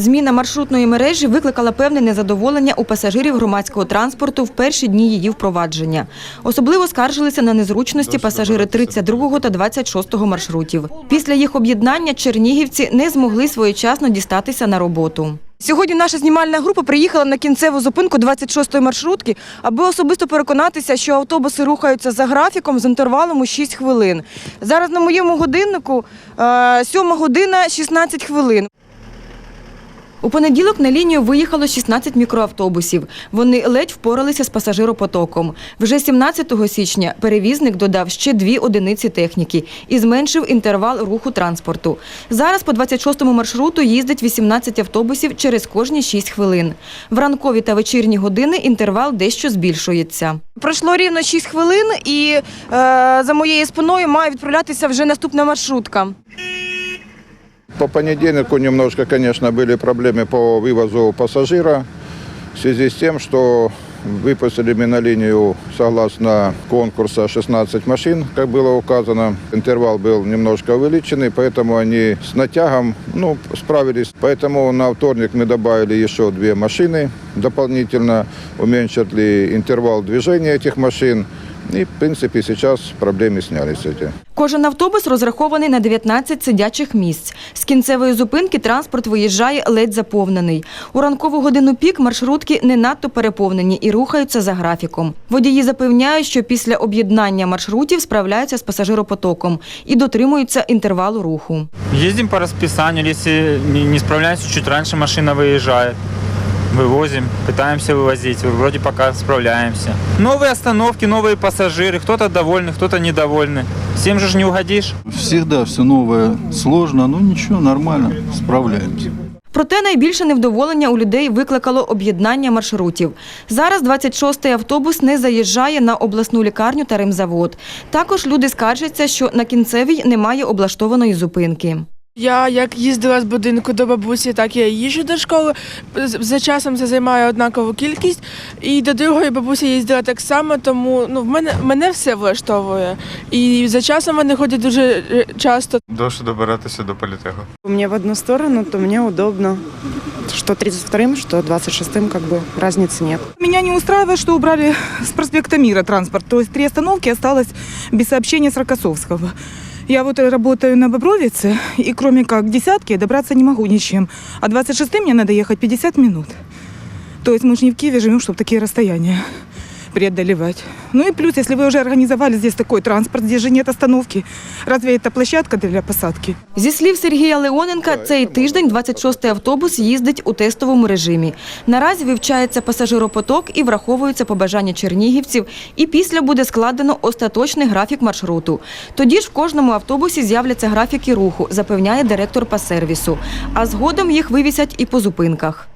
Зміна маршрутної мережі викликала певне незадоволення у пасажирів громадського транспорту в перші дні її впровадження. Особливо скаржилися на незручності пасажири 32 та 26 маршрутів. Після їх об'єднання чернігівці не змогли своєчасно дістатися на роботу. Сьогодні наша знімальна група приїхала на кінцеву зупинку 26-ї маршрутки, аби особисто переконатися, що автобуси рухаються за графіком з інтервалом у 6 хвилин. Зараз на моєму годиннику е, 7 година 16 хвилин. У понеділок на лінію виїхало 16 мікроавтобусів. Вони ледь впоралися з пасажиропотоком. Вже 17 січня перевізник додав ще дві одиниці техніки і зменшив інтервал руху транспорту. Зараз по 26-му маршруту їздить 18 автобусів через кожні 6 хвилин. В ранкові та вечірні години інтервал дещо збільшується. Пройшло рівно 6 хвилин, і е, за моєю спиною має відправлятися вже наступна маршрутка. По понедельнику немножко, конечно, были проблемы по вывозу пассажира в связи с тем, что выпустили мы на линию согласно конкурса 16 машин, как было указано. Интервал был немножко увеличенный, поэтому они с натягом ну, справились. Поэтому на вторник мы добавили еще две машины дополнительно, уменьшили интервал движения этих машин. И, в принципе, сейчас проблемы снялись эти. Кожен автобус розрахований на 19 сидячих місць. З кінцевої зупинки транспорт виїжджає ледь заповнений. У ранкову годину пік маршрутки не надто переповнені і рухаються за графіком. Водії запевняють, що після об'єднання маршрутів справляються з пасажиропотоком і дотримуються інтервалу руху. Ездим по расписанию, если не не справляемся, чуть раньше машина выезжает. Вывозим, пытаемся вывозить, вроде пока справляемся. Новые остановки, новые пассажиры, кто-то довольны, кто-то недовольны. Всем же ж не угодишь. Всегда все новое сложно, но ничего, нормально, справляемся. Проте найбільше невдоволення у людей викликало об'єднання маршрутів. Зараз 26-й автобус не заїжджає на обласну лікарню та ремзавод. Також люди скаржаться, що на кінцевій немає облаштованої зупинки. Я як їздила з будинку до бабусі, так я і їжджу до школи. За часом це займає однакову кількість. І до другої бабусі їздила так само, тому ну в мене мене все влаштовує. І за часом вони ходять дуже е, часто. Довше добиратися до політеху. Мне в одну сторону, то мне удобно. Что 32-м, что 26-м, как бы разницы нет. Меня не устраивает, что убрали с проспекта Мира транспорт. То есть три остановки осталось без сообщения с Рокоссовского. Я вот работаю на Бобровице, и кроме как десятки добраться не могу ничем. А 26 мне надо ехать 50 минут. То есть мы же не в Киеве живем, чтобы такие расстояния преодолевать. Ну и плюс, если вы уже организовали здесь такой транспорт, здесь же нет остановки. Разве это площадка для посадки? Зі слів Сергія Леоненка, цей тиждень 26-й автобус їздить у тестовому режимі. Наразі вивчається пасажиропоток і враховуються побажання чернігівців. І після буде складено остаточний графік маршруту. Тоді ж в кожному автобусі з'являться графіки руху, запевняє директор пасервісу. А згодом їх вивісять і по зупинках.